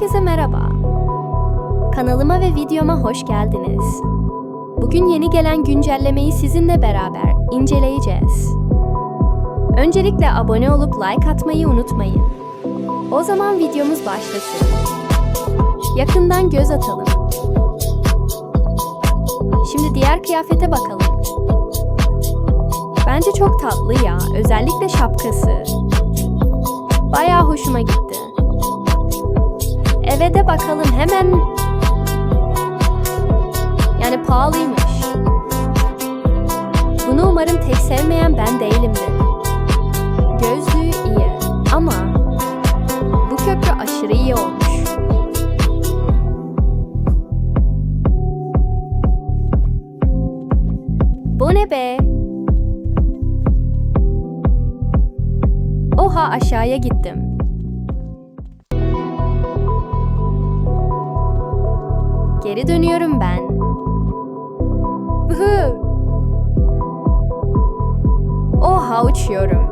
Herkese merhaba. Kanalıma ve videoma hoş geldiniz. Bugün yeni gelen güncellemeyi sizinle beraber inceleyeceğiz. Öncelikle abone olup like atmayı unutmayın. O zaman videomuz başlasın. Yakından göz atalım. Şimdi diğer kıyafete bakalım. Bence çok tatlı ya, özellikle şapkası. Bayağı hoşuma gitti. Bakalım hemen. Yani pahalıymış. Bunu umarım tek sevmeyen ben değilimdir. Gözlüğü iyi ama bu köprü aşırı iyi olmuş. Bu ne be? Oha aşağıya gittim. Geri dönüyorum ben. Hıhı. Oha uçuyorum.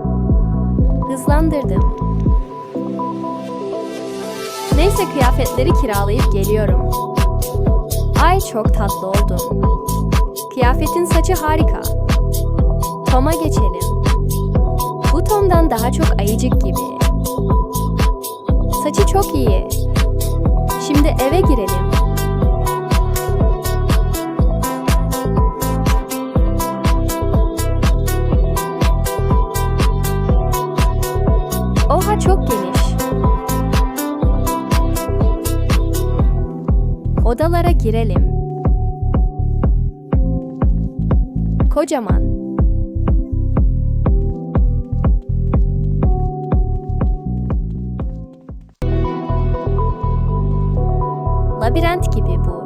Hızlandırdım. Neyse kıyafetleri kiralayıp geliyorum. Ay çok tatlı oldum. Kıyafetin saçı harika. Tom'a geçelim. Bu Tom'dan daha çok ayıcık gibi. Saçı çok iyi. Şimdi eve girelim. Çok geniş. Odalara girelim. Kocaman. Labirent gibi bu.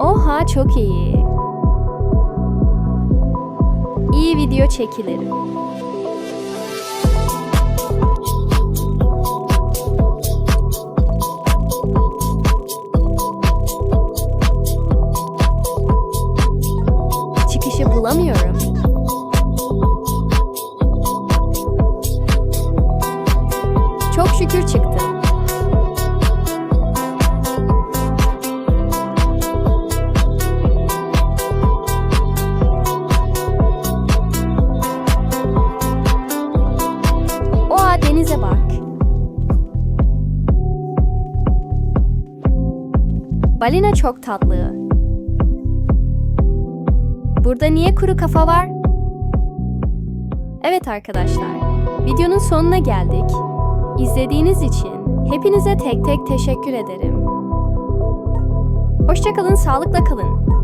Oha çok iyi. İyi video çekilir. Çıkışı bulamıyorum. Çok şükür çıktım. Balina çok tatlı. Burada niye kuru kafa var? Evet arkadaşlar, videonun sonuna geldik. İzlediğiniz için hepinize tek tek teşekkür ederim. Hoşçakalın, sağlıkla kalın.